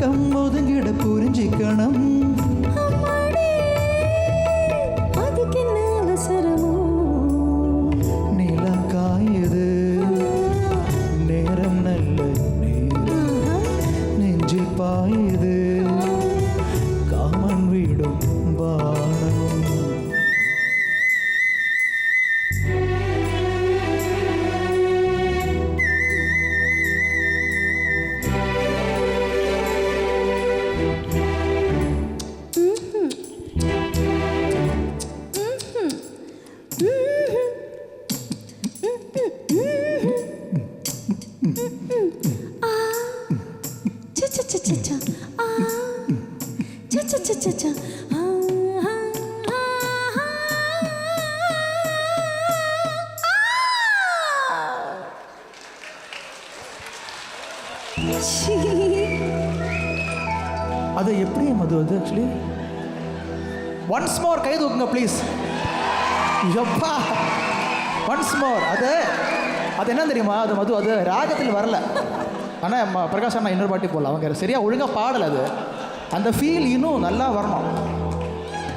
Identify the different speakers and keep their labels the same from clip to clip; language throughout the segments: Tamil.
Speaker 1: பக்கம் ஒதுங்கிட புரிஞ்சிக்கணும் பாயுது. காமன் வீடும் அது எப்படி மது அது ஆக்சுவலி ஒன்ஸ் மோர் கை தூக்குங்க ப்ளீஸ் எப்பா? ஒன்ஸ் மோர் அது அது என்ன தெரியுமா? அது மது அது ராகத்தில் வரல. ஆனால் பிரகாஷ் அண்ணா இன்னொரு பாட்டி போடல அவங்க சரியா ஒழுங்காக பாடலை அது. அந்த ஃபீல் இன்னும் நல்லா வரணும்.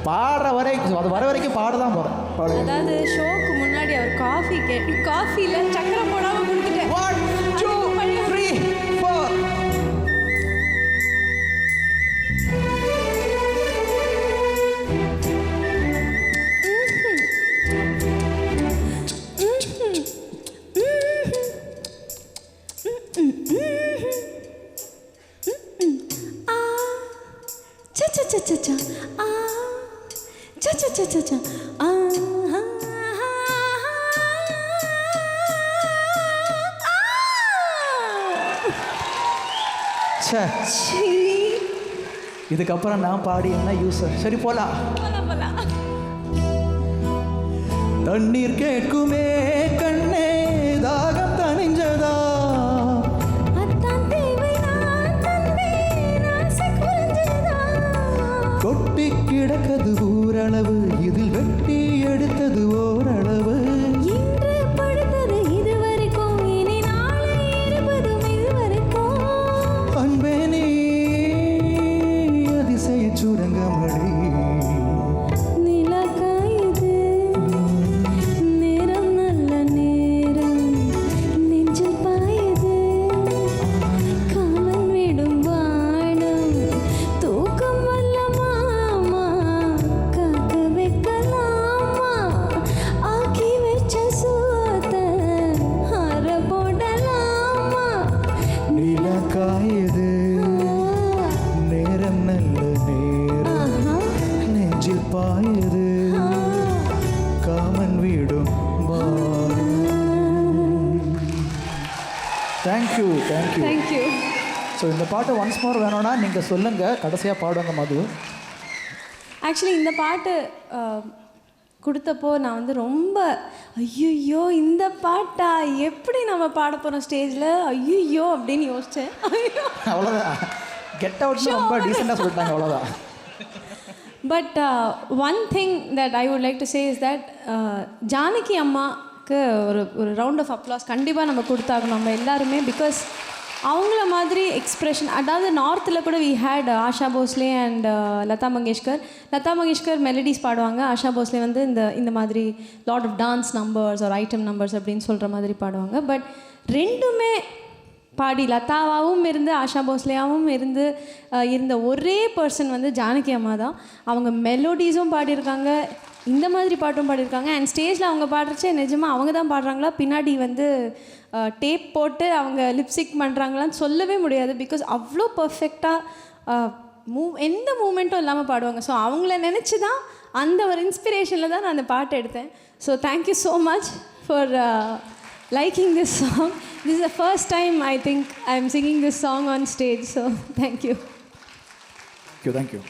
Speaker 1: பாடுற வரைக்கும் அது வர வரைக்கும் பாட தான் போகிறேன்
Speaker 2: அதாவது ஷோக்கு முன்னாடி அவர் காஃபி கே காஃபியில் சக்கரை போடாமல் கொடுத்துட்டேன்
Speaker 3: cha cha cha cha. Ah. Cha cha cha cha cha. Ah. ah, ah. சீ.
Speaker 1: இதுக்கப்புறம் நான் பாடி என்ன யூஸ் சரி போலாம் தண்ணீர் கேட்குமே கிடக்கது ஊரளவு இதில் வெட்டி எடுத்தது ஓ thank you thank you
Speaker 2: thank you
Speaker 1: so இந்த பாட்டு ஒன்ஸ் மோர் வேணும்னா நீங்கள் சொல்லுங்கள் கடைசியாக பாடுங்க மது.
Speaker 2: ஆக்சுவலி இந்த பாட்டு கொடுத்தப்போ நான் வந்து ரொம்ப ஐயோ இந்த பாட்டா? எப்படி நம்ம பாட போகிறோம் ஸ்டேஜில் ஐயோ அப்படின்னு யோசித்தேன்
Speaker 1: அவ்வளோதான் கெட் அவுட்னு ரொம்ப டீசெண்டாக சொல்லிட்டாங்க அவ்வளோதான்
Speaker 2: but one thing that I would like to say is that Janaki அம்மாவுக்கு ஒரு ஒரு ரவுண்ட் ஆஃப் அப்ளாஸ் கண்டிப்பாக நம்ம கொடுத்தாகணும் நம்ம எல்லாருமே பிகாஸ் அவங்கள மாதிரி எக்ஸ்ப்ரெஷன் அதாவது நார்த்தில் கூட we had Asha Bhosle and uh, Lata Mangeshkar. Lata Mangeshkar melodies பாடுவாங்க. ஆஷா போஸ்லே வந்து இந்த இந்த மாதிரி லாட் ஆஃப் டான்ஸ் நம்பர்ஸ் ஒரு ஐட்டம் நம்பர்ஸ் அப்படின்னு சொல்கிற மாதிரி பாடுவாங்க. பட் ரெண்டுமே பாடி லதாவாகவும் இருந்து ஆஷா போஸ்லேயாவும் இருந்து uh, இருந்த ஒரே பர்சன் வந்து ஜானகி அம்மா தான். அவங்க மெலோடிஸும் பாடியிருக்காங்க. இந்த மாதிரி பாட்டும் பாடியிருக்காங்க. அண்ட் ஸ்டேஜில் அவங்க பாடுறச்சு நிஜமாக அவங்க தான் பாடுறாங்களா? பின்னாடி வந்து டேப் போட்டு அவங்க லிப்ஸ்டிக் பண்ணுறாங்களான்னு சொல்லவே முடியாது. பிகாஸ் அவ்வளோ பர்ஃபெக்டாக மூவ் எந்த மூமெண்ட்டும் இல்லாமல் பாடுவாங்க. ஸோ அவங்கள நினச்சி தான் அந்த ஒரு இன்ஸ்பிரேஷனில் தான் நான் அந்த பாட்டை எடுத்தேன். So thank you so much for liking this song this is the first time I think I am singing this song on stage so thank you
Speaker 1: thank you thank you